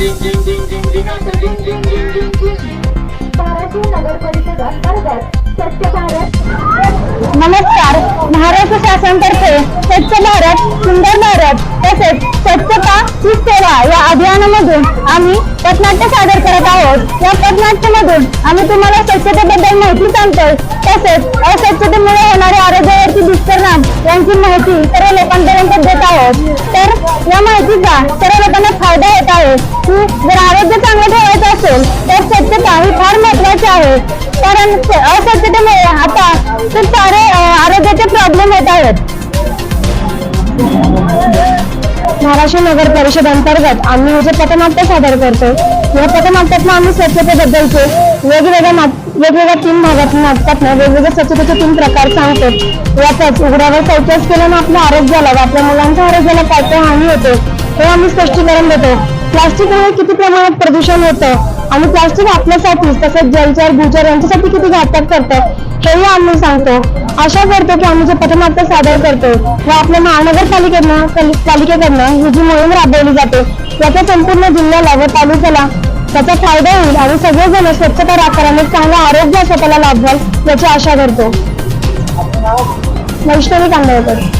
नगर परिषद अंतर्गत स्वच्छ भारत. नमस्कार. महाराष्ट्र शासनातर्फे स्वच्छ भारत सुंदर भारत तसेच स्वच्छता ही सेवा या अभियानामधून आम्ही पथनाट्य सादर करत आहोत. या पथनाट्यमधून आम्ही तुम्हाला स्वच्छतेबद्दल माहिती सांगतोय. तसेच अस्वच्छतेमुळे होणारे आरोग्यावरती दुष्परिणाम यांची माहिती सर्व लोकांपर्यंत ही फार महत्वाची आहे. कारण अस्वच्छतेमुळे आता खूप सारे आरोग्याचे प्रॉब्लेम होत आहेत. महाराष्ट्र नगर परिषद अंतर्गत आम्ही हे जे पथनाट्य सादर करतो या पथनाट्यातनं आम्ही स्वच्छतेबद्दलचे वेगवेगळ्या नाट वेगवेगळ्या तीन भागातून नाटकातनं वेगवेगळ्या स्वच्छतेचे तीन प्रकार सांगतो यातच उघड्यावर शौचास केल्यानं आपल्या आरोग्याला व आपल्या मुलांच्या आरोग्याला काय काय हानी होते हे आम्ही स्पष्टीकरण देतो. प्लास्टिकमुळे किती प्रमाणात प्रदूषण होतं आणि प्लास्टिक आपल्यासाठीच तसंच जलचर भूचर यांच्यासाठी किती घातक करतं हेही आम्ही सांगतो. आशा करतो की आम्ही जे पथनाट्य सादर करतो व आपल्या महानगरपालिकेनं पालिकेकडनं ही जी मोहीम राबवली जाते याचा संपूर्ण जिल्ह्याला व तालुक्याला त्याचा फायदा होईल आणि सगळेजण स्वच्छता राखल्याने चांगलं आरोग्य स्वतःला लाभवाल याची आशा करतो. वैष्णवी कांदळकर